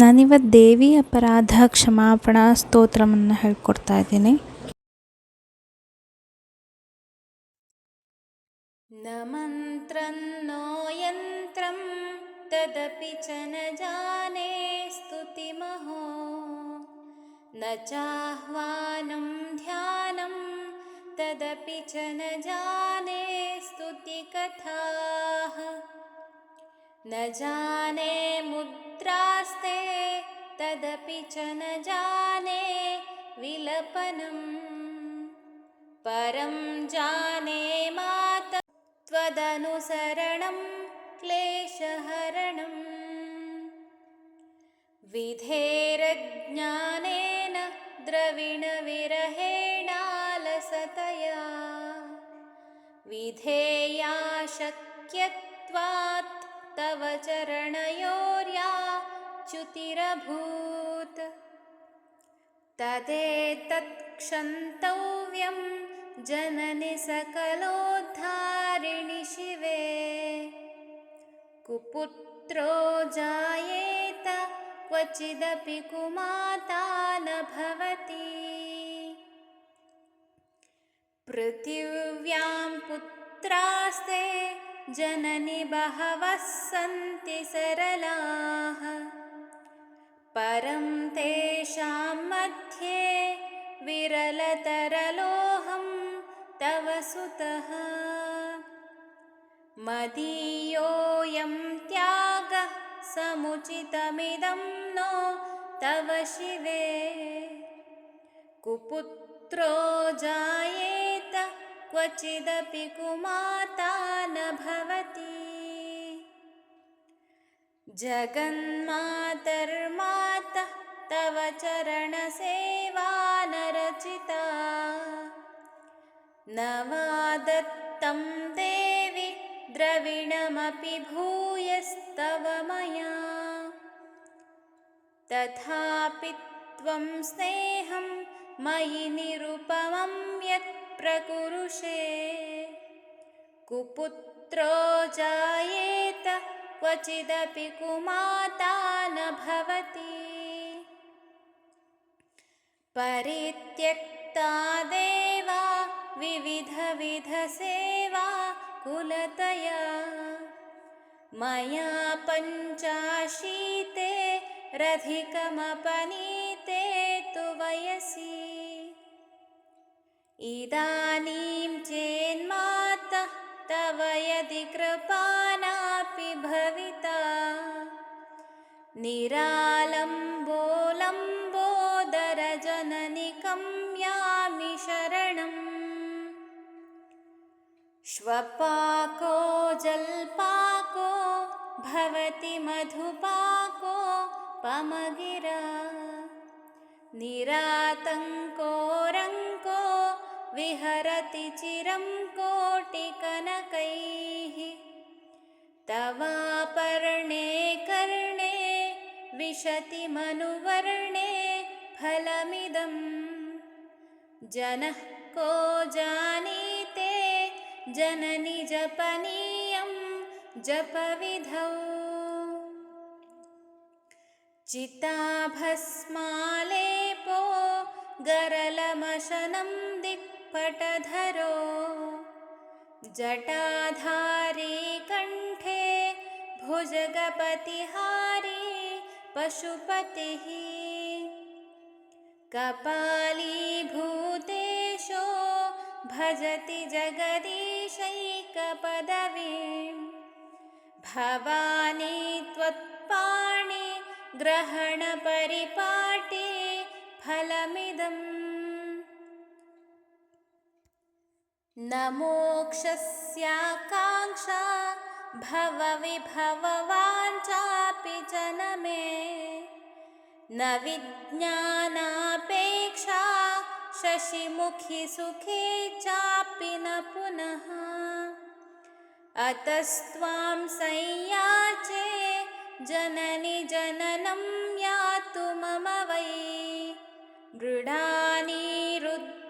ನಾನಿವತ್ತು ದೇವಿ ಅಪರಾಧ ಕ್ಷಮಾಪಣಾ ಸ್ತೋತ್ರವನ್ನು ಹೇಳ್ಕೊಡ್ತಾ ಇದ್ದೀನಿ न मन्त्रं नो यन्त्रं तदपि च न जाने स्तुतिमहो न चाह्वानं ध्यानं तदपि च न जाने स्तुतिकथाः न जाने मुद्रास्ते तदपि च न जाने विलपनम् परं जाने मात त्वदनुसरणं क्लेशहरणम् विधेरज्ञानेन द्रविणविरहेणालसतया। विधेया शक्यत्वात् तव चरणयोर्या च्युतिरभूत्। तदेतत्क्षन्तव्यं जननि सकलोद्धारिणि शिवे। कुपुत्रो जायेत क्वचिदपि कुमाता न भवति। पृथिव्यां पुत्रास्ते जननि बहवः सन्ति सरलाः। परं तेषां मध्ये विरलतरलोऽहं तव सुतः। मदीयोऽयं त्यागः समुचितमिदं नो तव शिवे। कुपुत्रो जायेत क्वचिदपि कुमाता न भवति। जगन्मातर्मातः तव चरणसेवा न रचिता न वा दत्तं देवि द्रविणमपि भूयस्तव मया। तथापि त्वं स्नेहं मयि निरुपमं यत् प्रकुरुषे। कुपुत्रो जायेत क्वचिदपि कुमाता न भवति। परित्यक्ता देवा विविधविधसेवा कुलतया। मया पञ्चाशीते रधिकमपनीते तु वयसि इदानीं चेन्मातः तव यदि कृपानापि भविता। निरालम्बोलम्बोदरजननिकं यामि शरणम्। श्वपाको जल्पाको भवति मधुपाको पमगिरा। निरातङ्को विहरति चिरं कोटिकनकैः। तवापर्णे कर्णे विशति मनुवर्णे फलमिदं। जनः को जानीते जननि जपनीयं जपविधौ। चिताभस्मालेपो गरलमशनं दिक्पटधरो जटाधारी कण्ठे भुजगपतिहारी पशुपतिः। कपालीभूतेशो भजति जगदीशैकपदवीं। भवानी त्वत्पाणि ग्रहणपरिपाटी फलमिदम् न मोक्षस्याकाङ्क्षा भवविभववाञ्चापि च न विज्ञानापेक्षा शशिमुखि सुखे चापि न पुनः। अतस्त्वां संयाचे जननि जननं यातु मम वै। मृडानि रुद्राणि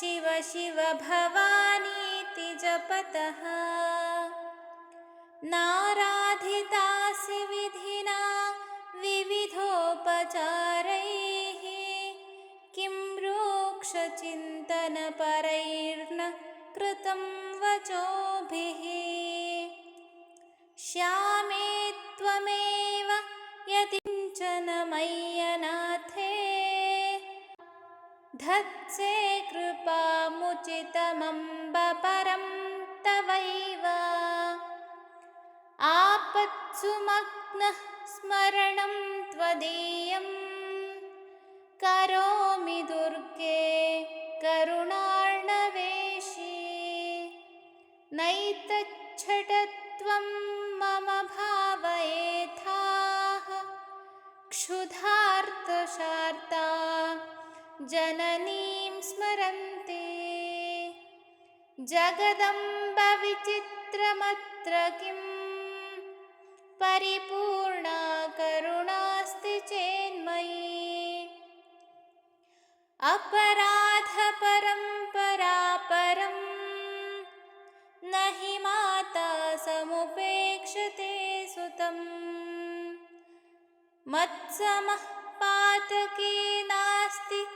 शिव शिव भवानीति जपतः। नाराधितासि विधिना विविधोपचारैः। किं रोक्षचिन्तनपरैर्न कृतं वचोभिः। श्यामे धत्से कृपामुचितमम्ब परं तवैव। आपत्सु मग्नः स्मरणं त्वदीयं। करोमि दुर्गे करुणार्णवेशी नैतच्छटत्वं मम भावयेथाः। क्षुधार्तशार्ता जननीं स्मरन्ति। जगदम्बविचित्रमत्र किं? परिपूर्णा करुणास्ति चेन्मयी। अपराधपरम्परापरं न हि माता समुपेक्षते सुतम्। मत्समः पातकी नास्ति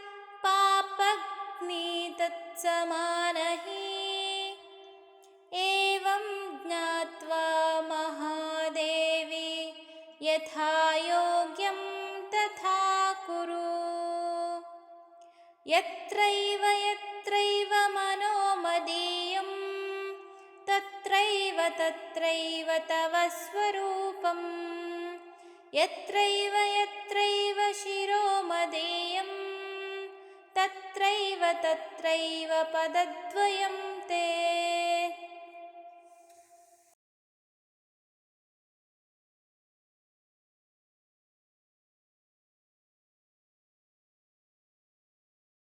तत्समानहि। एवं ज्ञात्वा महादेवी यथा योग्यं तथा कुरु। यत्रैव यत्रैव मनो मदीयं तत्रैव तत्रैव तव स्वरूपम्। यत्रैव यत्रैव शिरो मदीयं तत्रैव तत्रैव पदद्वयं ते